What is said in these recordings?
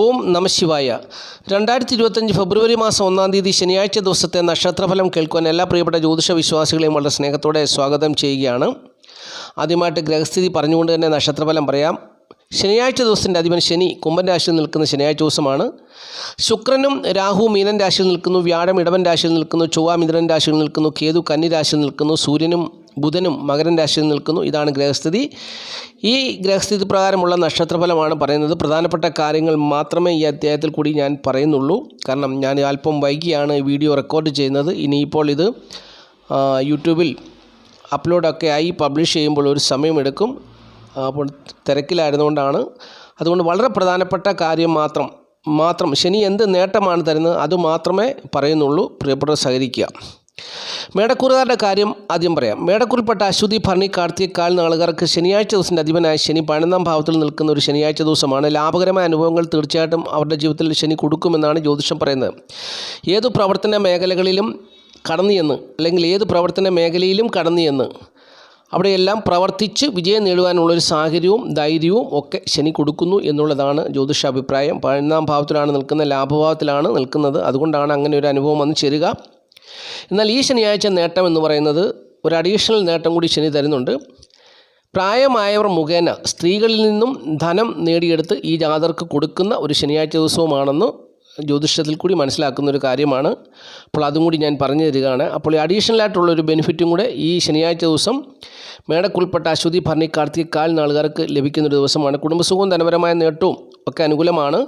ഓം നമശിവായ രണ്ടായിരത്തി ഇരുപത്തഞ്ച് ഫെബ്രുവരി മാസം ഒന്നാം തീയതി ശനിയാഴ്ച ദിവസത്തെ നക്ഷത്രഫലം കേൾക്കുവാൻ എല്ലാ പ്രിയപ്പെട്ട ജ്യോതിഷ വിശ്വാസികളെയും വളരെ സ്നേഹത്തോടെ സ്വാഗതം ചെയ്യുകയാണ്. ആദ്യമായിട്ട് ഗ്രഹസ്ഥിതി പറഞ്ഞുകൊണ്ട് തന്നെ നക്ഷത്രഫലം പറയാം. ശനിയാഴ്ച ദിവസത്തിന്റെ അധിപൻ ശനി കുംഭൻ രാശിയിൽ നിൽക്കുന്ന ശനിയാഴ്ച ദിവസമാണ്. ശുക്രനും രാഹു മീനൻ രാശിയിൽ നിൽക്കുന്നു വ്യാഴം ഇടവൻ രാശിയിൽ നിൽക്കുന്നു ചൊവ്വ മിഥുനൻ രാശിയിൽ നിൽക്കുന്നു കേതു കന്നി രാശിയിൽ നിൽക്കുന്നു സൂര്യനും ബുധനും മകരൻ രാശിയിൽ നിൽക്കുന്നു. ഇതാണ് ഗ്രഹസ്ഥിതി. ഈ ഗ്രഹസ്ഥിതി പ്രകാരമുള്ള നക്ഷത്രഫലമാണ് പറയുന്നത്. പ്രധാനപ്പെട്ട കാര്യങ്ങൾ മാത്രമേ ഈ അധ്യായത്തിൽ കൂടി ഞാൻ പറയുന്നുള്ളൂ. കാരണം ഞാൻ അല്പം വൈകിയാണ് വീഡിയോ റെക്കോർഡ് ചെയ്യുന്നത്. ഇനിയിപ്പോൾ ഇത് യൂട്യൂബിൽ അപ്ലോഡൊക്കെ ആയി പബ്ലിഷ് ചെയ്യുമ്പോൾ ഒരു സമയമെടുക്കും. അപ്പോൾ തിരക്കിലായിരുന്നുകൊണ്ടാണ്. അതുകൊണ്ട് വളരെ പ്രധാനപ്പെട്ട കാര്യം മാത്രം മാത്രം ശനി എന്ത് നേട്ടമാണ് തരുന്നത് അത് മാത്രമേ പറയുന്നുള്ളൂ. പ്രിയപ്പെട്ടവർ സഹകരിക്കുക. മേടക്കൂറുകാരുടെ കാര്യം ആദ്യം പറയാം. മേടക്കൂറിൽപ്പെട്ട അശ്വതി ഭരണി കാർത്തിക കാൽ നാളുകാർക്ക് ശനിയാഴ്ച ദിവസത്തിന്റെ അധിപനായ ശനി പതിനൊന്നാം ഭാവത്തിൽ നിൽക്കുന്ന ഒരു ശനിയാഴ്ച ദിവസമാണ്. ലാഭകരമായ അനുഭവങ്ങൾ തീർച്ചയായിട്ടും അവരുടെ ജീവിതത്തിൽ ശനി കൊടുക്കുമെന്നാണ് ജ്യോതിഷം പറയുന്നത്. ഏതു പ്രവർത്തന മേഖലകളിലും കടന്നു ചെന്ന് അല്ലെങ്കിൽ ഏത് പ്രവർത്തന മേഖലയിലും കടന്നു ചെന്ന് അവിടെയെല്ലാം പ്രവർത്തിച്ച് വിജയം നേടുവാനുള്ളൊരു സാഹചര്യവും ധൈര്യവും ഒക്കെ ശനി കൊടുക്കുന്നു എന്നുള്ളതാണ് ജ്യോതിഷ അഭിപ്രായം പതിനൊന്നാം ഭാവത്തിലാണ് നിൽക്കുന്ന ലാഭഭാവത്തിലാണ് നിൽക്കുന്നത്. അതുകൊണ്ടാണ് അങ്ങനെ ഒരു അനുഭവം വന്ന് ചേരുക. എന്നാൽ ഈ ശനിയാഴ്ച നേട്ടം എന്ന് പറയുന്നത് ഒരു അഡീഷണൽ നേട്ടം കൂടി ശനി തരുന്നുണ്ട്. പ്രായമായവർ മുഖേന സ്ത്രീകളിൽ നിന്നും ധനം നേടിയെടുത്ത് ഈ ജാതർക്ക് കൊടുക്കുന്ന ഒരു ശനിയാഴ്ച ദിവസവുമാണെന്ന് ജ്യോതിഷത്തിൽ കൂടി മനസ്സിലാക്കുന്ന ഒരു കാര്യമാണ്. അപ്പോൾ അതും കൂടി ഞാൻ പറഞ്ഞു തരികയാണ്. അപ്പോൾ ഈ അഡീഷണൽ ആയിട്ടുള്ള ഒരു ബെനിഫിറ്റും കൂടെ ഈ ശനിയാഴ്ച ദിവസം മേടക്കുൾപ്പെട്ട അശ്വതി ഭരണി കാർത്തിക കാൽ നാളുകാർക്ക് ലഭിക്കുന്ന ഒരു ദിവസമാണ്. കുടുംബസുഖവും ധനപരമായ നേട്ടവും ഒക്കെ അനുകൂലമാണ്.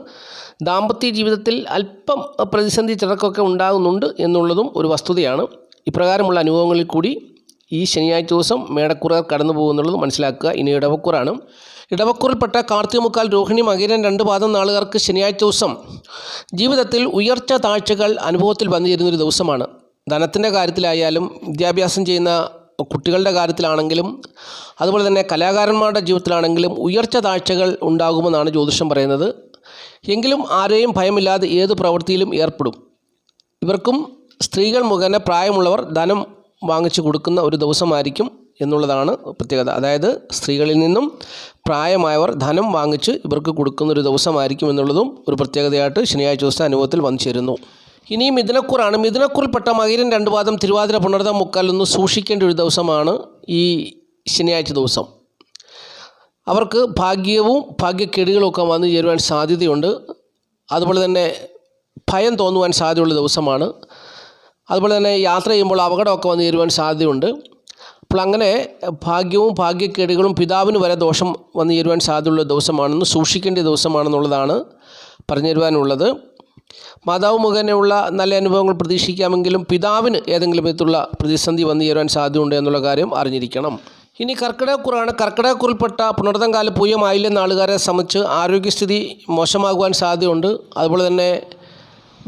ദാമ്പത്യ ജീവിതത്തിൽ അല്പം പ്രതിസന്ധി ചിറക്കൊക്കെ ഉണ്ടാകുന്നുണ്ട് എന്നുള്ളതും ഒരു വസ്തുതയാണ്. ഇപ്രകാരമുള്ള അനുഭവങ്ങളിൽ കൂടി ഈ ശനിയാഴ്ച ദിവസം മേടക്കുറ കടന്നു പോകുന്നുള്ളത് മനസ്സിലാക്കുക. ഇനി ഇടവക്കുറാണ്. ഇടവക്കുറിൽപ്പെട്ട കാർത്തികമുക്കാൽ രോഹിണി മകീരൻ രണ്ട് പാദം നാളുകാർക്ക് ശനിയാഴ്ച ദിവസം ജീവിതത്തിൽ ഉയർച്ച താഴ്ചകൾ അനുഭവത്തിൽ വന്നിരുന്നൊരു ദിവസമാണ്. ധനത്തിന്റെ കാര്യത്തിലായാലും വിദ്യാഭ്യാസം ചെയ്യുന്ന കുട്ടികളുടെ കാര്യത്തിലാണെങ്കിലും അതുപോലെ തന്നെ കലാകാരന്മാരുടെ ജീവിതത്തിലാണെങ്കിലും ഉയർച്ച താഴ്ചകൾ ഉണ്ടാകുമെന്നാണ് ജ്യോതിഷം പറയുന്നത്. എങ്കിലും ആരെയും ഭയമില്ലാതെ ഏത് പ്രവൃത്തിയിലും ഏർപ്പെടും. ഇവർക്കും സ്ത്രീകൾ മുഖേന പ്രായമുള്ളവർ ധനം വാങ്ങിച്ചു കൊടുക്കുന്ന ഒരു ദിവസമായിരിക്കും എന്നുള്ളതാണ് പ്രത്യേകത. അതായത് സ്ത്രീകളിൽ നിന്നും പ്രായമായവർ ധനം വാങ്ങിച്ച് ഇവർക്ക് കൊടുക്കുന്നൊരു ദിവസമായിരിക്കും എന്നുള്ളതും ഒരു പ്രത്യേകതയായിട്ട് ശനിയാഴ്ച ദിവസത്തെ അനുഭവത്തിൽ വന്നു ചേരുന്നു ഇനി മിഥുനക്കൂറാണ് മിഥുനക്കൂറിൽപ്പെട്ട മകരൻ രണ്ട് പാദം തിരുവാതിര പുണർത മുക്കാൽ ഒന്ന് സൂക്ഷിക്കേണ്ട ഒരു ദിവസമാണ് ഈ ശനിയാഴ്ച ദിവസം. അവർക്ക് ഭാഗ്യവും ഭാഗ്യക്കെടികളൊക്കെ വന്നു ചേരുവാൻ സാധ്യതയുണ്ട്. അതുപോലെ തന്നെ ഭയം തോന്നുവാൻ സാധ്യതയുള്ള ദിവസമാണ്. അതുപോലെ തന്നെ യാത്ര ചെയ്യുമ്പോൾ അപകടമൊക്കെ വന്നു ചേരുവാൻ സാധ്യതയുണ്ട്. അപ്പോൾ അങ്ങനെ ഭാഗ്യവും ഭാഗ്യക്കേടുകളും പിതാവിന് വരെ ദോഷം വന്നു ചേരുവാൻ സാധ്യതയുള്ള ദിവസമാണെന്ന് സൂക്ഷിക്കേണ്ട ദിവസമാണെന്നുള്ളതാണ് പറഞ്ഞു തരുവാനുള്ളത് മാതാവ് മുഖേനയുള്ള നല്ല അനുഭവങ്ങൾ പ്രതീക്ഷിക്കാമെങ്കിലും പിതാവിന് ഏതെങ്കിലും വിധത്തിലുള്ള പ്രതിസന്ധി വന്നു ചേരുവാൻ സാധ്യതയുണ്ട് എന്നുള്ള കാര്യം അറിഞ്ഞിരിക്കണം. ഇനി കർക്കിടകക്കുറാണ് കർക്കിടകക്കുറിൽപ്പെട്ട പുണർതം കാല പൂയമായില്ല നാളുകാരെ സംബന്ധിച്ച് ആരോഗ്യസ്ഥിതി മോശമാകുവാൻ സാധ്യതയുണ്ട്. അതുപോലെ തന്നെ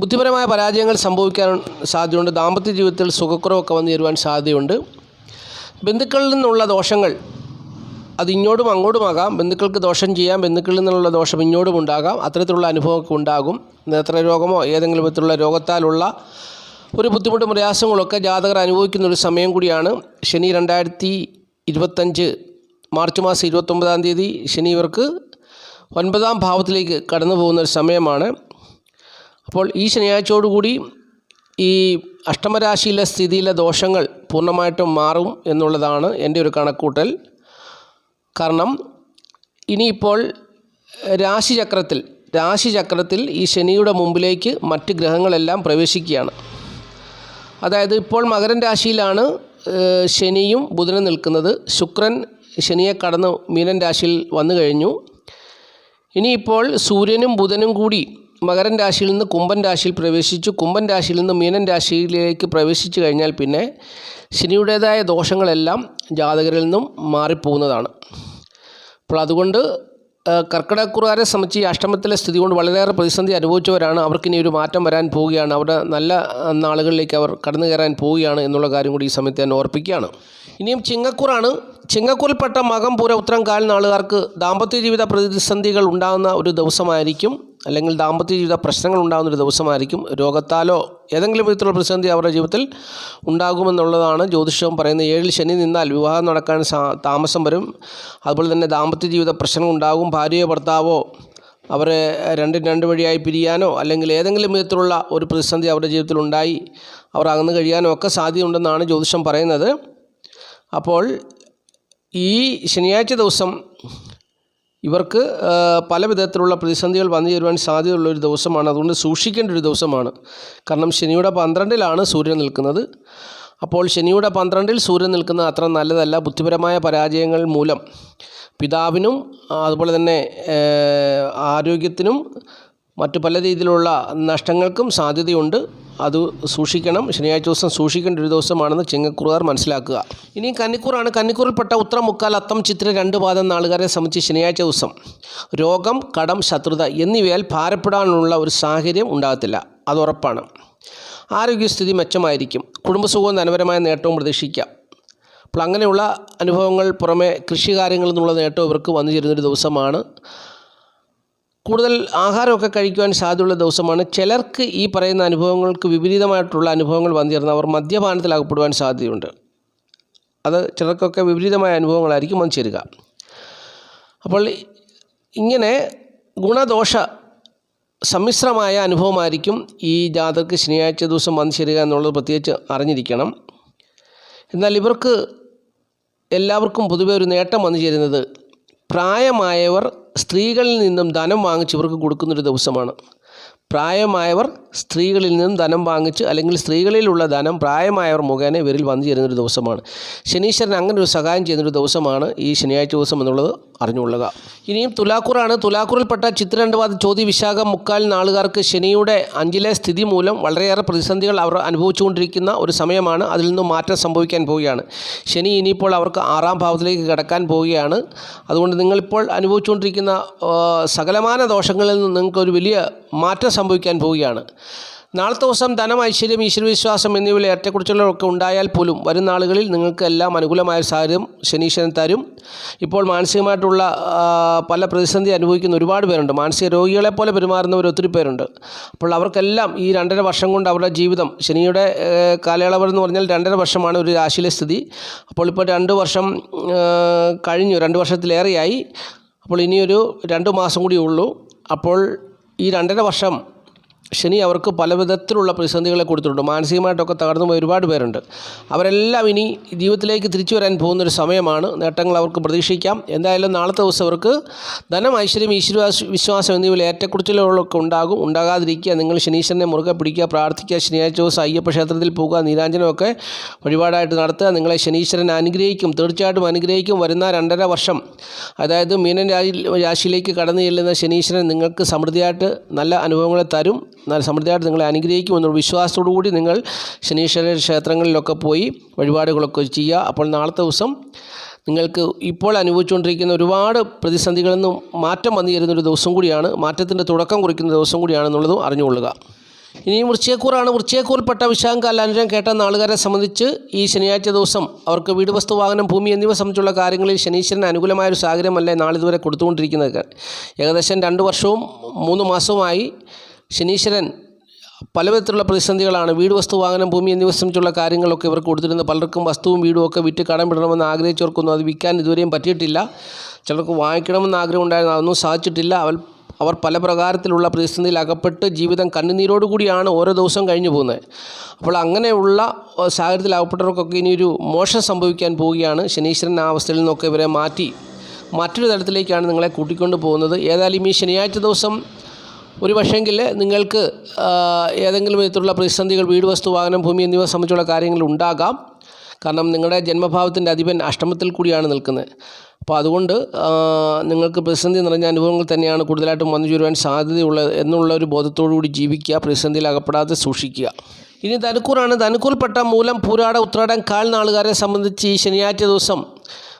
ബുദ്ധിപരമായ പരാജയങ്ങൾ സംഭവിക്കാൻ സാധ്യതയുണ്ട്. ദാമ്പത്യ ജീവിതത്തിൽ സുഖക്കുറവൊക്കെ വന്നു ചേരുവാൻ സാധ്യതയുണ്ട്. ബന്ധുക്കളിൽ നിന്നുള്ള ദോഷങ്ങൾ അത് ഇങ്ങോട്ടും അങ്ങോട്ടുമാകാം ബന്ധുക്കൾക്ക് ദോഷം ചെയ്യാം. ബന്ധുക്കളിൽ നിന്നുള്ള ദോഷം ഇങ്ങോട്ടും ഉണ്ടാകാം. അത്തരത്തിലുള്ള അനുഭവമൊക്കെ ഉണ്ടാകും. നേത്രരോഗമോ ഏതെങ്കിലും വിധത്തിലുള്ള രോഗത്താലുള്ള ഒരു ബുദ്ധിമുട്ടും പ്രയാസങ്ങളൊക്കെ ജാതകർ അനുഭവിക്കുന്ന ഒരു സമയം കൂടിയാണ്. ശനി രണ്ടായിരത്തി ഇരുപത്തഞ്ച് മാർച്ച് മാസം ഇരുപത്തൊമ്പതാം തീയതി ശനി ഇവർക്ക് ഒൻപതാം ഭാവത്തിലേക്ക് കടന്നു പോകുന്ന ഒരു സമയമാണ്. അപ്പോൾ ഈ ശനിയാഴ്ചയോടുകൂടി ഈ അഷ്ടമരാശിയിലെ സ്ഥിതിയിലെ ദോഷങ്ങൾ പൂർണമായിട്ടും മാറും എന്നുള്ളതാണ് എന്റെ ഒരു കണക്കൂട്ടൽ. കാരണം ഇനിയിപ്പോൾ രാശിചക്രത്തിൽ രാശിചക്രത്തിൽ ഈ ശനിയുടെ മുമ്പിലേക്ക് മറ്റ് ഗ്രഹങ്ങളെല്ലാം പ്രവേശിക്കുകയാണ്. അതായത് ഇപ്പോൾ മകരൻ രാശിയിലാണ് ശനിയും ബുധനും നിൽക്കുന്നത്. ശുക്രൻ ശനിയെ കടന്ന് മീനൻ രാശിയിൽ വന്നു കഴിഞ്ഞു. ഇനിയിപ്പോൾ സൂര്യനും ബുധനും കൂടി മകരൻ രാശിയിൽ നിന്ന് കുംഭൻ രാശിയിൽ പ്രവേശിച്ചു. കുംഭൻ രാശിയിൽ നിന്ന് മീനൻ രാശിയിലേക്ക് പ്രവേശിച്ചു കഴിഞ്ഞാൽ പിന്നെ ശനിയുടേതായ ദോഷങ്ങളെല്ലാം ജാതകരിൽ നിന്നും മാറിപ്പോകുന്നതാണ്. അപ്പോൾ അതുകൊണ്ട് കർക്കിടക്കുറാരെ സംബന്ധിച്ച് ഈ അഷ്ടമത്തിലെ സ്ഥിതി കൊണ്ട് വളരെയേറെ പ്രതിസന്ധി അനുഭവിച്ചവരാണ്. അവർക്കിനി ഒരു മാറ്റം വരാൻ പോവുകയാണ്. അവരുടെ നല്ല നാളുകളിലേക്ക് അവർ കടന്നു കയറാൻ പോവുകയാണ് എന്നുള്ള കാര്യം കൂടി ഈ സമയത്ത് ഞാൻ ഓർപ്പിക്കുകയാണ്. ഇനിയും ചിങ്ങക്കൂറാണ് ചിങ്ങക്കൂറിൽപ്പെട്ട മകം പൂര ഉത്തരം കാൽ നാളുകാർക്ക് ദാമ്പത്യ ജീവിത പ്രതിസന്ധികൾ ഉണ്ടാകുന്ന ഒരു ദിവസമായിരിക്കും. അല്ലെങ്കിൽ ദാമ്പത്യ ജീവിത പ്രശ്നങ്ങൾ ഉണ്ടാകുന്ന ഒരു ദിവസമായിരിക്കും. രോഗത്താലോ ഏതെങ്കിലും വിധത്തിലുള്ള പ്രതിസന്ധി അവരുടെ ജീവിതത്തിൽ ഉണ്ടാകുമെന്നുള്ളതാണ് ജ്യോതിഷവും പറയുന്നത്. ഏഴിൽ ശനി നിന്നാൽ വിവാഹം നടക്കാൻ താമസം വരും. അതുപോലെ തന്നെ ദാമ്പത്യ ജീവിത പ്രശ്നങ്ങൾ ഉണ്ടാകും. ഭാര്യയോ ഭർത്താവോ അവരെ രണ്ടും രണ്ട് വഴിയായി പിരിയാനോ അല്ലെങ്കിൽ ഏതെങ്കിലും വിധത്തിലുള്ള ഒരു പ്രതിസന്ധി അവരുടെ ജീവിതത്തിൽ ഉണ്ടായി അവർ അകന്നു കഴിയാനോ ഒക്കെ സാധ്യതയുണ്ടെന്നാണ് ജ്യോതിഷം പറയുന്നത്. അപ്പോൾ ഈ ശനിയാഴ്ച ദിവസം ഇവർക്ക് പല വിധത്തിലുള്ള പ്രതിസന്ധികൾ വന്നു ചേരുവാൻ സാധ്യതയുള്ള ഒരു ദിവസമാണ്. അതുകൊണ്ട് സൂക്ഷിക്കേണ്ട ഒരു ദിവസമാണ്. കാരണം ശനിയുടെ പന്ത്രണ്ടിലാണ് സൂര്യൻ നിൽക്കുന്നത്. അപ്പോൾ ശനിയുടെ പന്ത്രണ്ടിൽ സൂര്യൻ നിൽക്കുന്നത് അത്ര നല്ലതല്ല. ബുദ്ധിപരമായ പരാജയങ്ങൾ മൂലം പിതാവിനും അതുപോലെ തന്നെ ആരോഗ്യത്തിനും മറ്റു പല രീതിയിലുള്ള നഷ്ടങ്ങൾക്കും സാധ്യതയുണ്ട്. അത് സൂക്ഷിക്കണം. ശനിയാഴ്ച ദിവസം സൂക്ഷിക്കേണ്ട ഒരു ദിവസമാണെന്ന് ചെങ്ങക്കൂറുകാർ മനസ്സിലാക്കുക. ഇനി കന്നിക്കൂറാണ്. കന്നിക്കൂറിൽപ്പെട്ട ഉത്തരം മുക്കാൽ അത്തം ചിത്ര രണ്ട് പാദം നാളുകാരെ സംബന്ധിച്ച് ശനിയാഴ്ച ദിവസം രോഗം കടം ശത്രുത എന്നിവയാൽ ഭാരപ്പെടാനുള്ള ഒരു സാഹചര്യം ഉണ്ടാകത്തില്ല. അത് ഉറപ്പാണ്. ആരോഗ്യസ്ഥിതി മെച്ചമായിരിക്കും. കുടുംബസുഖവും ധനപരമായ നേട്ടവും പ്രതീക്ഷിക്കാം. അപ്പോൾ അങ്ങനെയുള്ള അനുഭവങ്ങൾ പുറമെ കൃഷി കാര്യങ്ങളിൽ നിന്നുള്ള നേട്ടം ഇവർക്ക് വന്നു ചേരുന്നൊരു ദിവസമാണ്. കൂടുതൽ ആഹാരമൊക്കെ കഴിക്കുവാൻ സാധ്യതയുള്ള ദിവസമാണ്. ചിലർക്ക് ഈ പറയുന്ന അനുഭവങ്ങൾക്ക് വിപരീതമായിട്ടുള്ള അനുഭവങ്ങൾ വന്നു ചേർന്ന് അവർ മദ്യപാനത്തിൽ അകപ്പെടുവാൻ സാധ്യതയുണ്ട്. അത് ചിലർക്കൊക്കെ വിപരീതമായ അനുഭവങ്ങളായിരിക്കും വന്നു ചേരുക. അപ്പോൾ ഇങ്ങനെ ഗുണദോഷ സമ്മിശ്രമായ അനുഭവമായിരിക്കും ഈ ജാതകർക്ക് ശനിയാഴ്ച ദിവസം വന്നു ചേരുക എന്നുള്ളത് പ്രത്യേകിച്ച് അറിഞ്ഞിരിക്കണം. എന്നാൽ ഇവർക്ക് എല്ലാവർക്കും പൊതുവെ ഒരു നേട്ടം വന്നു ചേരുന്നത് പ്രായമായവർ സ്ത്രീകളിൽ നിന്നും ധനം വാങ്ങിച്ച് ഇവർക്ക് കൊടുക്കുന്നൊരു ദിവസമാണ്. പ്രായമായവർ സ്ത്രീകളിൽ നിന്നും ധനം വാങ്ങിച്ച് അല്ലെങ്കിൽ സ്ത്രീകളിലുള്ള ധനം പ്രായമായവർ മുഖേന ഇവരിൽ വന്നു ചേരുന്നൊരു ദിവസമാണ്. ശനീശ്വരൻ അങ്ങനെ ഒരു സഹായം ചെയ്യുന്നൊരു ദിവസമാണ് ഈ ശനിയാഴ്ച ദിവസം എന്നുള്ളത് അറിഞ്ഞുകൊള്ളുക. ഇനിയും തുലാക്കൂറാണ്. തുലാക്കൂറിൽപ്പെട്ട ചിത്രണ്ടവാദ ചോതി വിശാഖ മുക്കാൽ നാളുകാർക്ക് ശനിയുടെ അഞ്ചിലെ സ്ഥിതി മൂലം വളരെയേറെ പ്രതിസന്ധികൾ അവർ അനുഭവിച്ചുകൊണ്ടിരിക്കുന്ന ഒരു സമയമാണ്. അതിൽ നിന്നും മാറ്റം സംഭവിക്കാൻ പോവുകയാണ്. ശനി ഇനിയിപ്പോൾ അവർക്ക് ആറാം ഭാവത്തിലേക്ക് കിടക്കാൻ പോവുകയാണ്. അതുകൊണ്ട് നിങ്ങളിപ്പോൾ അനുഭവിച്ചുകൊണ്ടിരിക്കുന്ന സകലമാന ദോഷങ്ങളിൽ നിന്ന് നിങ്ങൾക്കൊരു വലിയ മാറ്റം സംഭവിക്കാൻ പോവുകയാണ്. നാളത്തെ ദിവസം ധനം ഐശ്വര്യം ഈശ്വരവിശ്വാസം എന്നിവയിൽ ഏറ്റക്കുറിച്ചുകളൊക്കെ ഉണ്ടായാൽ പോലും വരും നാളുകളിൽ നിങ്ങൾക്ക് എല്ലാം അനുകൂലമായ സാഹചര്യം ശനീശ്വരൻ തരും. ഇപ്പോൾ മാനസികമായിട്ടുള്ള പല പ്രതിസന്ധി അനുഭവിക്കുന്ന ഒരുപാട് പേരുണ്ട്. മാനസിക രോഗികളെ പോലെ പെരുമാറുന്നവർ ഒത്തിരി പേരുണ്ട്. അപ്പോൾ അവർക്കെല്ലാം ഈ രണ്ടര വർഷം കൊണ്ട് അവരുടെ ജീവിതം ശനിയുടെ കാലയളവെന്ന് പറഞ്ഞാൽ രണ്ടര വർഷമാണ് ഒരു രാശിയിലെ സ്ഥിതി. അപ്പോൾ ഇപ്പോൾ രണ്ട് വർഷം കഴിഞ്ഞു രണ്ട് വർഷത്തിലേറെയായി. അപ്പോൾ ഇനിയൊരു രണ്ട് മാസം കൂടി ഉള്ളൂ. അപ്പോൾ ഈ രണ്ടര വർഷം ശനി അവർക്ക് പല വിധത്തിലുള്ള പ്രതിസന്ധികളെ കൊടുത്തിട്ടുണ്ട്. മാനസികമായിട്ടൊക്കെ തകർന്നു പോയ ഒരുപാട് പേരുണ്ട്. അവരെല്ലാം ഇനി ജീവിതത്തിലേക്ക് തിരിച്ചു വരാൻ പോകുന്നൊരു സമയമാണ്. നേട്ടങ്ങൾ അവർക്ക് പ്രതീക്ഷിക്കാം. എന്തായാലും നാളത്തെ ദിവസം അവർക്ക് ധനം ഐശ്വര്യം ഈശ്വരവാസ വിശ്വാസം എന്നിവയിൽ ഏറ്റക്കുറിച്ചിലുകളൊക്കെ ഉണ്ടാകും. ഉണ്ടാകാതിരിക്കുക നിങ്ങൾ ശനീശ്വരനെ മുറുകെ പിടിക്കുക പ്രാർത്ഥിക്കുക ശനിയാഴ്ച ദിവസം അയ്യപ്പ ക്ഷേത്രത്തിൽ പോകുക നീരാഞ്ജനമൊക്കെ വഴിപാടായിട്ട് നടത്തുക. നിങ്ങളെ ശനീശ്വരൻ അനുഗ്രഹിക്കും. തീർച്ചയായിട്ടും അനുഗ്രഹിക്കും. വരുന്ന രണ്ടര വർഷം അതായത് മീനൻ രാശി രാശിയിലേക്ക് കടന്നു ചെല്ലുന്ന ശനീശ്വരൻ നിങ്ങൾക്ക് സമൃദ്ധിയായിട്ട് നല്ല അനുഭവങ്ങളെ തരും. നല്ല സമൃദ്ധിയായിട്ട് നിങ്ങളെ അനുഗ്രഹിക്കുമെന്നുള്ള വിശ്വാസത്തോടു കൂടി നിങ്ങൾ ശനീശ്വര ക്ഷേത്രങ്ങളിലൊക്കെ പോയി വഴിപാടുകളൊക്കെ ചെയ്യുക. അപ്പോൾ നാളത്തെ ദിവസം നിങ്ങൾക്ക് ഇപ്പോൾ അനുഭവിച്ചുകൊണ്ടിരിക്കുന്ന ഒരുപാട് പ്രതിസന്ധികളിൽ നിന്നും മാറ്റം വന്നു ചേരുന്ന ഒരു ദിവസം കൂടിയാണ്. മാറ്റത്തിന്റെ തുടക്കം കുറിക്കുന്ന ദിവസം കൂടിയാണെന്നുള്ളതും അറിഞ്ഞുകൊള്ളുക. ഇനി വൃശ്ചയക്കൂറാണ് വൃശ്ചയക്കൂറിൽപ്പെട്ട വിശാഖം കാലാനുരം കേട്ട നാളുകാരെ സംബന്ധിച്ച് ഈ ശനിയാഴ്ച ദിവസം അവർക്ക് വീട് വസ്തു വാഹനം ഭൂമി എന്നിവ സംബന്ധിച്ചുള്ള കാര്യങ്ങളിൽ ശനീശ്വരന് അനുകൂലമായ ഒരു സാഹചര്യമല്ലേ നാളിതുവരെ കൊടുത്തുകൊണ്ടിരിക്കുന്നത്? ഏകദേശം രണ്ട് വർഷവും മൂന്ന് മാസവുമായി ശനീശ്വരൻ പല വിധത്തിലുള്ള പ്രതിസന്ധികളാണ്. വീട് വസ്തു വാഹനം ഭൂമി എന്നിവ സംബന്ധിച്ചുള്ള കാര്യങ്ങളൊക്കെ ഇവർക്ക് കൊടുത്തിരുന്നത്. പലർക്കും വസ്തുവും വീടും ഒക്കെ വിറ്റ് കടം വിടണമെന്ന് ആഗ്രഹിച്ചവർക്കൊന്നും അത് വിൽക്കാൻ ഇതുവരെയും പറ്റിയിട്ടില്ല. ചിലർക്ക് വാങ്ങിക്കണമെന്ന് ആഗ്രഹം ഉണ്ടായിരുന്നു അതൊന്നും സാധിച്ചിട്ടില്ല. അവൾ അവർ പല പ്രകാരത്തിലുള്ള പ്രതിസന്ധിയിൽ അകപ്പെട്ട് ജീവിതം കണ്ണുനീരോടുകൂടിയാണ് ഓരോ ദിവസം കഴിഞ്ഞു പോകുന്നത്. അപ്പോൾ അങ്ങനെയുള്ള സാഹചര്യത്തിൽ അകപ്പെട്ടവർക്കൊക്കെ ഇനിയൊരു മോശം സംഭവിക്കാൻ പോവുകയാണ്. ശനീശ്വരൻ ആ അവസ്ഥയിൽ നിന്നൊക്കെ ഇവരെ മാറ്റി മറ്റൊരു തലത്തിലേക്കാണ് നിങ്ങളെ കൂട്ടിക്കൊണ്ട് പോകുന്നത്. ഏതായാലും ഈ ശനിയാഴ്ച ദിവസം ഒരു പക്ഷേങ്കിൽ നിങ്ങൾക്ക് ഏതെങ്കിലും വിധത്തിലുള്ള പ്രതിസന്ധികൾ വീട് വസ്തു വാഹനം ഭൂമി എന്നിവ സംബന്ധിച്ചുള്ള കാര്യങ്ങൾ ഉണ്ടാകാം. കാരണം നിങ്ങളുടെ ജന്മഭാവത്തിന്റെ അധിപൻ അഷ്ടമത്തിൽ കൂടിയാണ് നിൽക്കുന്നത്. അപ്പോൾ അതുകൊണ്ട് നിങ്ങൾക്ക് പ്രതിസന്ധി നിറഞ്ഞ അനുഭവങ്ങൾ തന്നെയാണ് കൂടുതലായിട്ടും വന്നു ചേരുവാൻ സാധ്യതയുള്ളത് എന്നുള്ള ഒരു ബോധത്തോടു കൂടി ജീവിക്കുക പ്രതിസന്ധിയിൽ അകപ്പെടാതെ സൂക്ഷിക്കുക. ഇനി ധനുക്കൂറാണ്. ധനുക്കൂർപ്പെട്ട മൂലം പൂരാട ഉത്രാടം കാൽ നാളുകാരെ സംബന്ധിച്ച് ഈ ശനിയാഴ്ച ദിവസം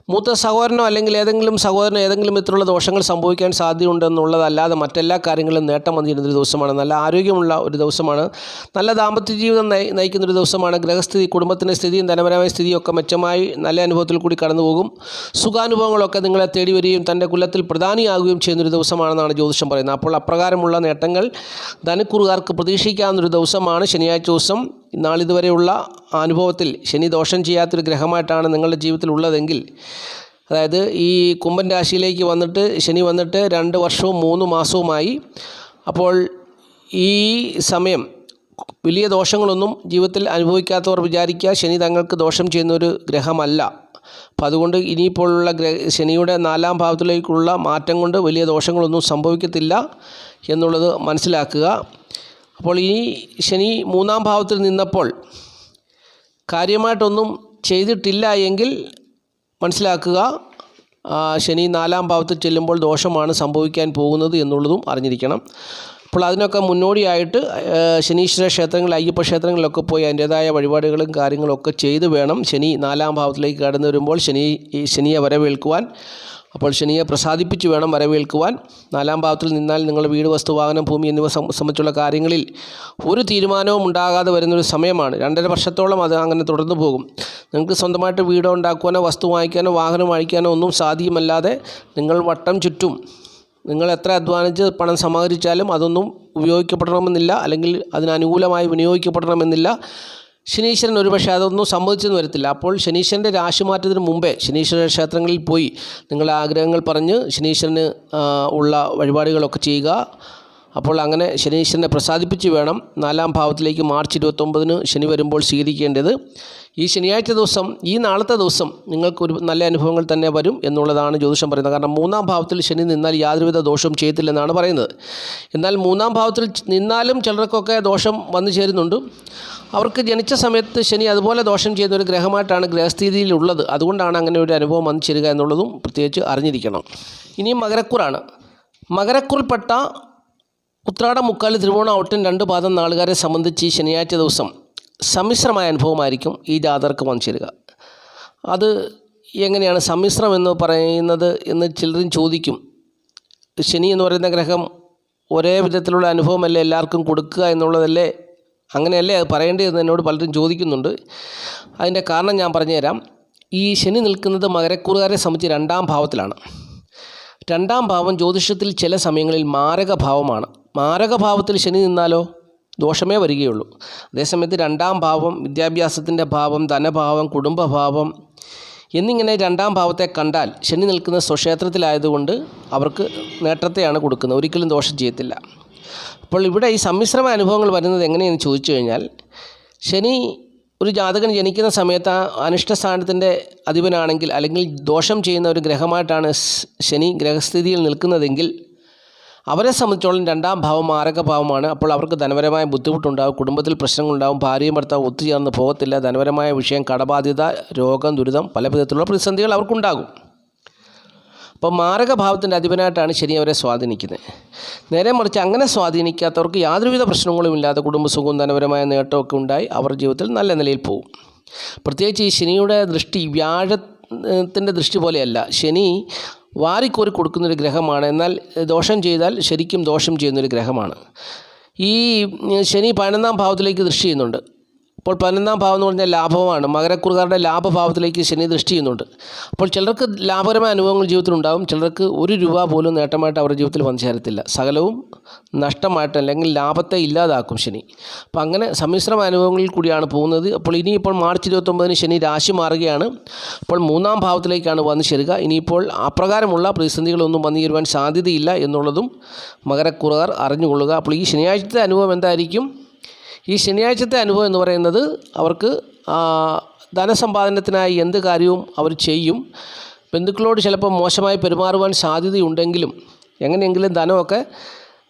മൂത്ത സഹോദരനോ അല്ലെങ്കിൽ ഏതെങ്കിലും സഹോദരനോ ഏതെങ്കിലും വിധത്തിലുള്ള ദോഷങ്ങൾ സംഭവിക്കാൻ സാധ്യതയുണ്ടെന്നുള്ളതല്ലാതെ മറ്റെല്ലാ കാര്യങ്ങളും നേട്ടം വന്നിരുന്നൊരു ദിവസമാണ്. നല്ല ആരോഗ്യമുള്ള ഒരു ദിവസമാണ്. നല്ല ദാമ്പത്യ ജീവിതം നയി നയിക്കുന്നൊരു ദിവസമാണ്. ഗ്രഹസ്ഥിതി കുടുംബത്തിന്റെ സ്ഥിതിയും ധനപരമായ സ്ഥിതിയൊക്കെ മെച്ചമായി നല്ല അനുഭവത്തിൽ കൂടി കടന്നുപോകും സുഖാനുഭവങ്ങളൊക്കെ നിങ്ങളെ തേടി വരികയും തന്റെ കുലത്തിൽ പ്രധാനിയാകുകയും ചെയ്യുന്നൊരു ദിവസമാണെന്നാണ് ജ്യോതിഷം പറയുന്നത്. അപ്പോൾ അപ്രകാരമുള്ള നേട്ടങ്ങൾ ധനക്കുറുകാർക്ക് പ്രതീക്ഷിക്കാവുന്നൊരു ദിവസമാണ് ശനിയാഴ്ച ദിവസം. നാളിതുവരെയുള്ള അനുഭവത്തിൽ ശനി ദോഷം ചെയ്യാത്തൊരു ഗ്രഹമായിട്ടാണ് നിങ്ങളുടെ ജീവിതത്തിൽ ഉള്ളതെങ്കിൽ അതായത് ഈ കുംഭൻ രാശിയിലേക്ക് വന്നിട്ട് ശനി വന്നിട്ട് രണ്ട് വർഷവും മൂന്ന് മാസവുമായി അപ്പോൾ ഈ സമയം വലിയ ദോഷങ്ങളൊന്നും ജീവിതത്തിൽ അനുഭവിക്കാത്തവർ വിചാരിക്കുക ശനി തങ്ങൾക്ക് ദോഷം ചെയ്യുന്നൊരു ഗ്രഹമല്ല. അപ്പം അതുകൊണ്ട് ഇനിയിപ്പോഴുള്ള ഗ്രഹ ശനിയുടെ നാലാം ഭാവത്തിലേക്കുള്ള മാറ്റം കൊണ്ട് വലിയ ദോഷങ്ങളൊന്നും സംഭവിക്കത്തില്ല എന്നുള്ളത് മനസ്സിലാക്കുക. അപ്പോൾ ഈ ശനി മൂന്നാം ഭാവത്തിൽ നിന്നപ്പോൾ കാര്യമായിട്ടൊന്നും ചെയ്തിട്ടില്ല എങ്കിൽ മനസ്സിലാക്കുക ശനി നാലാം ഭാവത്തിൽ ചെല്ലുമ്പോൾ ദോഷമാണ് സംഭവിക്കാൻ പോകുന്നത് എന്നുള്ളതും അറിഞ്ഞിരിക്കണം. അപ്പോൾ അതിനൊക്കെ മുന്നോടിയായിട്ട് ശനീശ്വര ക്ഷേത്രങ്ങൾ അയ്യപ്പ ക്ഷേത്രങ്ങളിലൊക്കെ പോയി അതിന്റേതായ വഴിപാടുകളും കാര്യങ്ങളൊക്കെ ചെയ്ത് വേണം. ശനി നാലാം ഭാവത്തിലേക്ക് കടന്നു വരുമ്പോൾ ശനി ശനിയെ വരവേൽക്കുവാൻ അപ്പോൾ ശനിയെ പ്രസാദിപ്പിച്ച് വേണം വരവേൽക്കുവാൻ. നാലാം ഭാവത്തിൽ നിന്നാൽ നിങ്ങളുടെ വീട് വസ്തു വാഹനം ഭൂമി എന്നിവ സംബന്ധിച്ചുള്ള കാര്യങ്ങളിൽ ഒരു തീരുമാനവും ഉണ്ടാകാതെ വരുന്നൊരു സമയമാണ്. രണ്ടര വർഷത്തോളം അത് അങ്ങനെ തുടർന്നു പോകും. നിങ്ങൾക്ക് സ്വന്തമായിട്ട് വീടോ ഉണ്ടാക്കുവാനോ വസ്തു വാങ്ങിക്കാനോ വാഹനം വാങ്ങിക്കാനോ ഒന്നും സാധ്യമല്ലാതെ നിങ്ങൾ വട്ടം ചുറ്റും നിങ്ങൾ എത്ര അധ്വാനിച്ച് പണം സമാഹരിച്ചാലും അതൊന്നും ഉപയോഗിക്കപ്പെടണമെന്നില്ല. അല്ലെങ്കിൽ അതിനനുകൂലമായി വിനിയോഗിക്കപ്പെടണമെന്നില്ല. ശനീശ്വരൻ ഒരുപക്ഷെ അതൊന്നും സമ്മതിച്ചെന്ന് വരത്തില്ല. അപ്പോൾ ശനീശ്വരന്റെ രാശി മാറ്റത്തിന് മുമ്പേ ശനീശ്വര ക്ഷേത്രങ്ങളിൽ പോയി നിങ്ങളുടെ ആഗ്രഹങ്ങൾ പറഞ്ഞ് ശനീശ്വരന് ഉള്ള വഴിപാടുകളൊക്കെ ചെയ്യുക. അപ്പോൾ അങ്ങനെ ശനീശ്വരനെ പ്രസാദിപ്പിച്ച് വേണം നാലാം ഭാവത്തിലേക്ക് മാർച്ച് ഇരുപത്തൊമ്പതിന് ശനി വരുമ്പോൾ സ്വീകരിക്കേണ്ടത്. ഈ ശനിയാഴ്ച ദിവസം ഈ നാളത്തെ ദിവസം നിങ്ങൾക്കൊരു നല്ല അനുഭവങ്ങൾ തന്നെ വരും എന്നുള്ളതാണ് ജ്യോതിഷം പറയുന്നത്. കാരണം മൂന്നാം ഭാവത്തിൽ ശനി നിന്നാൽ യാതൊരുവിധ ദോഷവും ചെയ്യത്തില്ലെന്നാണ് പറയുന്നത്. എന്നാൽ മൂന്നാം ഭാവത്തിൽ നിന്നാലും ചിലർക്കൊക്കെ ദോഷം വന്നു ചേരുന്നുണ്ട്. അവർക്ക് ജനിച്ച സമയത്ത് ശനി അതുപോലെ ദോഷം ചെയ്യുന്ന ഒരു ഗ്രഹമായിട്ടാണ് ഗ്രഹസ്ഥിതിയിലുള്ളത്. അതുകൊണ്ടാണ് അങ്ങനെ ഒരു അനുഭവം വന്നു ചേരുക എന്നുള്ളതും പ്രത്യേകിച്ച് അറിഞ്ഞിരിക്കണം. ഇനിയും മകരക്കുറാണ്. മകരക്കുറിൽപ്പെട്ട ഉത്രാടം മുക്കാലി തിരുവോണം ഔട്ടൻ രണ്ട് പാദം നാളുകാരെ സംബന്ധിച്ച് ഈ ശനിയാഴ്ച ദിവസം സമ്മിശ്രമായ അനുഭവമായിരിക്കും ഈ ജാതർക്ക് വന്നു ചേരുക. അത് എങ്ങനെയാണ് സമ്മിശ്രം എന്ന് പറയുന്നത് എന്ന് ചിലരും ചോദിക്കും. ശനി എന്ന് പറയുന്ന ഗ്രഹം ഒരേ വിധത്തിലുള്ള അനുഭവമല്ലേ എല്ലാവർക്കും കൊടുക്കുക എന്നുള്ളതല്ലേ? അങ്ങനെയല്ലേ അത് പറയേണ്ടതെന്ന് എന്നോട് പലരും ചോദിക്കുന്നുണ്ട്. അതിന്റെ കാരണം ഞാൻ പറഞ്ഞുതരാം. ഈ ശനി നിൽക്കുന്നത് മകരക്കൂറുകാരെ സംബന്ധിച്ച് രണ്ടാം ഭാവത്തിലാണ്. രണ്ടാം ഭാവം ജ്യോതിഷത്തിൽ ചില സമയങ്ങളിൽ മാരകഭാവമാണ് മാരകഭാവത്തിൽ ശനി നിന്നാലോ ദോഷമേ വരികയുള്ളൂ. അതേസമയത്ത് രണ്ടാം ഭാവം വിദ്യാഭ്യാസത്തിന്റെ ഭാവം ധനഭാവം കുടുംബഭാവം എന്നിങ്ങനെ രണ്ടാം ഭാവത്തെ കണ്ടാൽ ശനി നിൽക്കുന്ന സ്വക്ഷേത്രത്തിലായതുകൊണ്ട് അവർക്ക് നേട്ടത്തെയാണ് കൊടുക്കുന്നത്. ഒരിക്കലും ദോഷം ചെയ്യത്തില്ല. അപ്പോൾ ഇവിടെ ഈ സമ്മിശ്രമ അനുഭവങ്ങൾ വരുന്നത് എങ്ങനെയെന്ന് ചോദിച്ചു കഴിഞ്ഞാൽ ശനി ഒരു ജാതകൻ ജനിക്കുന്ന സമയത്ത് ആ അനിഷ്ടസ്ഥാനത്തിന്റെ അധിപനാണെങ്കിൽ അല്ലെങ്കിൽ ദോഷം ചെയ്യുന്ന ഒരു ഗ്രഹമായിട്ടാണ് ശനി ഗ്രഹസ്ഥിതിയിൽ നിൽക്കുന്നതെങ്കിൽ അവരെ സംബന്ധിച്ചോളം രണ്ടാം ഭാവം മാരകഭാവമാണ് അപ്പോൾ അവർക്ക് ധനപരമായ ബുദ്ധിമുട്ടുണ്ടാകും കുടുംബത്തിൽ പ്രശ്നങ്ങളുണ്ടാകും ഭാര്യയും ഭർത്താവ് ഒത്തുചേർന്ന് പോകത്തില്ല ധനപരമായ വിഷയം കടബാധ്യത രോഗം ദുരിതം പല വിധത്തിലുള്ള പ്രതിസന്ധികൾ അവർക്കുണ്ടാകും. അപ്പോൾ മാരകഭാവത്തിന്റെ അധിപനായിട്ടാണ് ശനി അവരെ സ്വാധീനിക്കുന്നത്. നേരെ മറിച്ച് അങ്ങനെ സ്വാധീനിക്കാത്തവർക്ക് യാതൊരുവിധ പ്രശ്നങ്ങളും ഇല്ലാതെ കുടുംബസുഖവും ധനപരമായ നേട്ടമൊക്കെ ഉണ്ടായി അവർ ജീവിതത്തിൽ നല്ല നിലയിൽ പോകും പ്രത്യേകിച്ച് ഈ ശനിയുടെ ദൃഷ്ടി വ്യാഴത്തിന്റെ ദൃഷ്ടി പോലെയല്ല. ശനി വാരിക്കോരി കൊടുക്കുന്നൊരു ഗ്രഹമാണ്. എന്നാൽ ദോഷം ചെയ്താൽ ശരിക്കും ദോഷം ചെയ്യുന്നൊരു ഗ്രഹമാണ്. ഈ ശനി പതിനൊന്നാം ഭാവത്തിലേക്ക് ദൃഷ്ടി ചെയ്യുന്നുണ്ട്. അപ്പോൾ പതിനൊന്നാം ഭാവം എന്ന് പറഞ്ഞാൽ ലാഭമാണ്. മകരക്കുറുകാരുടെ ലാഭഭാവത്തിലേക്ക് ശനി ദൃഷ്ടി ചെയ്യുന്നുണ്ട്. അപ്പോൾ ചിലർക്ക് ലാഭകരമായ അനുഭവങ്ങൾ ജീവിതത്തിൽ ഉണ്ടാകും ചിലർക്ക് ഒരു രൂപ പോലും നേട്ടമായിട്ട് അവരുടെ ജീവിതത്തിൽ വന്നു ചേരത്തില്ല. സകലവും നഷ്ടമായിട്ട് അല്ലെങ്കിൽ ലാഭത്തെ ഇല്ലാതാക്കും ശനി. അപ്പോൾ അങ്ങനെ സമ്മിശ്രമായ അനുഭവങ്ങളിൽ കൂടിയാണ് പോകുന്നത്. അപ്പോൾ ഇനിയിപ്പോൾ മാർച്ച് ഇരുപത്തൊമ്പതിന് ശനി രാശി മാറുകയാണ്. അപ്പോൾ മൂന്നാം ഭാവത്തിലേക്കാണ് വന്നു ചേരുക. ഇനിയിപ്പോൾ അപ്രകാരമുള്ള പ്രതിസന്ധികളൊന്നും വന്നു ചേരുവാൻ സാധ്യതയില്ല എന്നുള്ളതും മകരക്കുറുകാർ അറിഞ്ഞുകൊള്ളുക. അപ്പോൾ ഈ ശനിയാഴ്ചത്തെ അനുഭവം എന്തായിരിക്കും? ഈ ശനിയാഴ്ചത്തെ അനുഭവം എന്ന് പറയുന്നത് അവർക്ക് ധനസമ്പാദനത്തിനായി എന്ത് കാര്യവും അവർ ചെയ്യും. ബന്ധുക്കളോട് ചിലപ്പോൾ മോശമായി പെരുമാറുവാൻ സാധ്യതയുണ്ടെങ്കിലും എങ്ങനെയെങ്കിലും ധനമൊക്കെ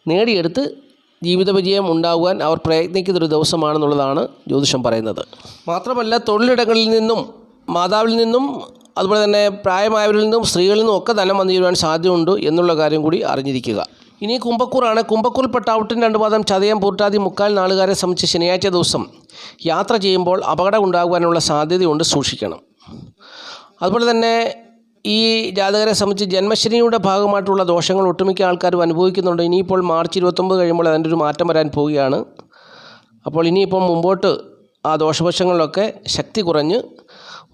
നേടിയെടുത്ത് ജീവിത വിജയം ഉണ്ടാകുവാൻ അവർ പ്രയത്നിക്കുന്നൊരു ദിവസമാണെന്നുള്ളതാണ് ജ്യോതിഷം പറയുന്നത്. മാത്രമല്ല തൊഴിലിടങ്ങളിൽ നിന്നും മാതാവിൽ നിന്നും അതുപോലെ തന്നെ പ്രായമായവരിൽ നിന്നും സ്ത്രീകളിൽ നിന്നും ഒക്കെ ധനം വന്നു ചേരുവാൻ സാധ്യതയുണ്ട് എന്നുള്ള കാര്യം കൂടി അറിഞ്ഞിരിക്കുക. ഇനി കുമ്പക്കൂറാണ് കുമ്പക്കൂർ ഔട്ടിൻ രണ്ട് പാദം ചതയം പൂർട്ടാതി മുക്കാൽ നാളുകാരെ സംബന്ധിച്ച് ശനിയാഴ്ച ദിവസം യാത്ര ചെയ്യുമ്പോൾ അപകടം ഉണ്ടാകുവാനുള്ള സാധ്യതയുണ്ട് സൂക്ഷിക്കണം. അതുപോലെ തന്നെ ഈ ജാതകരെ സംബന്ധിച്ച് ജന്മശനിയുടെ ഭാഗമായിട്ടുള്ള ദോഷങ്ങൾ ഒട്ടുമിക്ക ആൾക്കാരും അനുഭവിക്കുന്നുണ്ട്. ഇനിയിപ്പോൾ മാർച്ച് ഇരുപത്തൊമ്പത് കഴിയുമ്പോൾ അതിന്റെ ഒരു മാറ്റം വരാൻ പോവുകയാണ്. അപ്പോൾ ഇനിയിപ്പോൾ മുമ്പോട്ട് ആ ദോഷവശങ്ങളിലൊക്കെ ശക്തി കുറഞ്ഞ്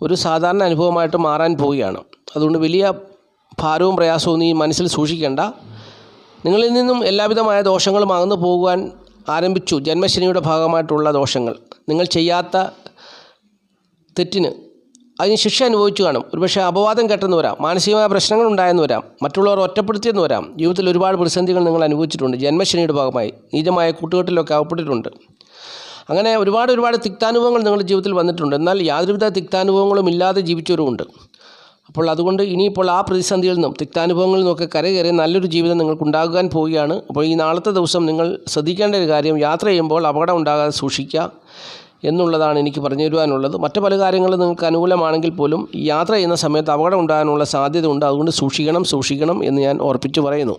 ഒരു സാധാരണ അനുഭവമായിട്ട് മാറാൻ പോവുകയാണ്. അതുകൊണ്ട് വലിയ ഭാരവും പ്രയാസവും നീ മനസ്സിൽ സൂക്ഷിക്കേണ്ട. നിങ്ങളിൽ നിന്നും എല്ലാവിധമായ ദോഷങ്ങളും അകന്നു പോകുവാൻ ആരംഭിച്ചു. ജന്മശനിയുടെ ഭാഗമായിട്ടുള്ള ദോഷങ്ങൾ. നിങ്ങൾ ചെയ്യാത്ത തെറ്റിന് അതിന് ശിക്ഷ അനുഭവിച്ചു കാണും. ഒരുപക്ഷെ അപവാദം കേട്ടെന്ന് വരാം. മാനസികമായ പ്രശ്നങ്ങൾ ഉണ്ടായെന്ന് വരാം. മറ്റുള്ളവർ ഒറ്റപ്പെടുത്തിയെന്ന് വരാം. ജീവിതത്തിൽ ഒരുപാട് പ്രതിസന്ധികൾ നിങ്ങൾ അനുഭവിച്ചിട്ടുണ്ട്. ജന്മശനിയുടെ ഭാഗമായി നീചമായ കൂട്ടുകെട്ടിലൊക്കെ അകപ്പെട്ടിട്ടുണ്ട്. അങ്ങനെ ഒരുപാട് ഒരുപാട് തിക്താനുഭവങ്ങൾ നിങ്ങളുടെ ജീവിതത്തിൽ വന്നിട്ടുണ്ട്. എന്നാൽ യാതൊരുവിധ തിക്താനുഭവങ്ങളും ഇല്ലാതെ ജീവിച്ചവരുമുണ്ട്. അപ്പോൾ അതുകൊണ്ട് ഇനിയിപ്പോൾ ആ പ്രതിസന്ധിയിൽ നിന്നും തിക്താനുഭവങ്ങളിൽ നിന്നൊക്കെ കരകയറി നല്ലൊരു ജീവിതം നിങ്ങൾക്ക് ഉണ്ടാകാൻ പോവുകയാണ്. അപ്പോൾ ഈ നാളത്തെ ദിവസം നിങ്ങൾ ശ്രദ്ധിക്കേണ്ട ഒരു കാര്യം യാത്ര ചെയ്യുമ്പോൾ അപകടം ഉണ്ടാകാതെ സൂക്ഷിക്കുക. എന്നുള്ളതാണ് എനിക്ക് പറഞ്ഞു തരുവാനുള്ളത്. മറ്റു പല കാര്യങ്ങളും നിങ്ങൾക്ക് അനുകൂലമാണെങ്കിൽ പോലും യാത്ര ചെയ്യുന്ന സമയത്ത് അപകടം ഉണ്ടാകാനുള്ള സാധ്യതയുണ്ട് അതുകൊണ്ട് സൂക്ഷിക്കണം സൂക്ഷിക്കണം എന്ന് ഞാൻ ഓർപ്പിച്ചു പറയുന്നു.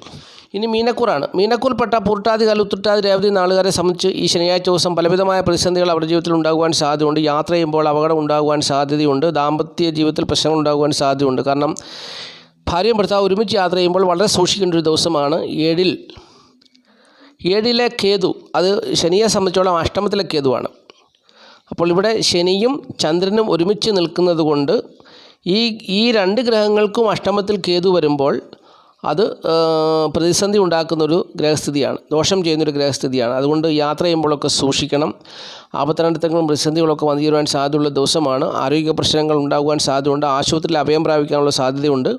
ഇനി മീനക്കൂറാണ്. മീനക്കൂർപ്പെട്ട പൂർട്ടാതി കാല ഉത്തുട്ടാതി രേവതി നാളുകാരെ സംബന്ധിച്ച് ഈ ശനിയാഴ്ച ദിവസം പലവിധമായ പ്രതിസന്ധികൾ അവരുടെ ജീവിതത്തിൽ ഉണ്ടാകുവാൻ സാധ്യതയുണ്ട്. യാത്ര ചെയ്യുമ്പോൾ അപകടം ഉണ്ടാകുവാൻ സാധ്യതയുണ്ട്. ദാമ്പത്യ ജീവിതത്തിൽ പ്രശ്നങ്ങൾ ഉണ്ടാകുവാൻ സാധ്യതയുണ്ട്. കാരണം ഭാര്യയും ഭർത്താവ് ഒരുമിച്ച് യാത്ര ചെയ്യുമ്പോൾ വളരെ സൂക്ഷിക്കേണ്ട ഒരു ദിവസമാണ് ഏഴിൽ. ഏഴിലെ കേതു അത് ശനിയെ സംബന്ധിച്ചോളം അഷ്ടമത്തിലെ കേതുവാണ്. അപ്പോൾ ഇവിടെ ശനിയും ചന്ദ്രനും ഒരുമിച്ച് നിൽക്കുന്നത് കൊണ്ട് ഈ ഈ രണ്ട് ഗ്രഹങ്ങൾക്കും അഷ്ടമത്തിൽ കേതു വരുമ്പോൾ അത് പ്രതിസന്ധി ഉണ്ടാക്കുന്നൊരു ഗ്രഹസ്ഥിതിയാണ്. ദോഷം ചെയ്യുന്നൊരു ഗ്രഹസ്ഥിതിയാണ്. അതുകൊണ്ട് യാത്ര ചെയ്യുമ്പോഴൊക്കെ സൂക്ഷിക്കണം. ആപത്തിനടുത്തെങ്കിലും പ്രതിസന്ധികളൊക്കെ വന്നു തീരുവാൻ സാധ്യതയുള്ള ദിവസമാണ്. ആരോഗ്യ പ്രശ്നങ്ങൾ ഉണ്ടാകുവാൻ സാധ്യതയുണ്ട്. ആശുപത്രിയിൽ അഭയം പ്രാപിക്കാനുള്ള സാധ്യതയുണ്ട്.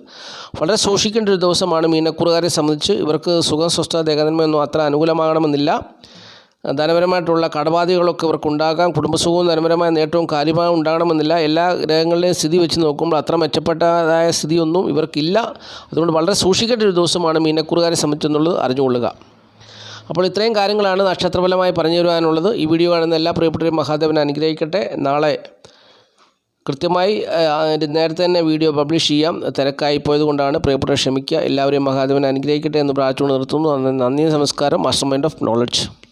വളരെ സൂക്ഷിക്കേണ്ട ഒരു ദിവസമാണ് മീനക്കുറുകാരെ സംബന്ധിച്ച്. ഇവർക്ക് സുഖം സ്വസ്ഥ ദേഹനന്മയൊന്നും അത്ര അനുകൂലമാകണമെന്നില്ല. ധനപരമായിട്ടുള്ള കടബാധ്യതകളൊക്കെ ഇവർക്കുണ്ടാകാം. കുടുംബസുഖവും ധനപരമായ നേട്ടവും കാര്യമായി ഉണ്ടാകണമെന്നില്ല. എല്ലാ ഗ്രഹങ്ങളുടെയും സ്ഥിതി വെച്ച് നോക്കുമ്പോൾ അത്ര മെച്ചപ്പെട്ടതായ സ്ഥിതിയൊന്നും ഇവർക്കില്ല. അതുകൊണ്ട് വളരെ സൂക്ഷിക്കേണ്ട ഒരു ദിവസമാണ് മീനക്കുറുകാരെ സംബന്ധിച്ചെന്നുള്ളത് അറിഞ്ഞുകൊള്ളുക. അപ്പോൾ ഇത്രയും കാര്യങ്ങളാണ് നക്ഷത്രഫലമായി പറഞ്ഞു തരുവാനുള്ളത് ഈ വീഡിയോ കാണുന്ന എല്ലാ പ്രിയപ്പെട്ടവരും മഹാദേവനെ അനുഗ്രഹിക്കട്ടെ. നാളെ കൃത്യമായി നേരത്തെ തന്നെ വീഡിയോ പബ്ലിഷ് ചെയ്യാം. തിരക്കായി പോയതുകൊണ്ടാണ് പ്രിയപ്പെട്ടവർ ക്ഷമിക്കുക. എല്ലാവരെയും മഹാദേവനെ അനുഗ്രഹിക്കട്ടെ എന്ന് പ്രാർത്ഥിച്ചുകൊണ്ട് നിർത്തുന്നു. നന്ദി നമസ്കാരം. Master mind of knowledge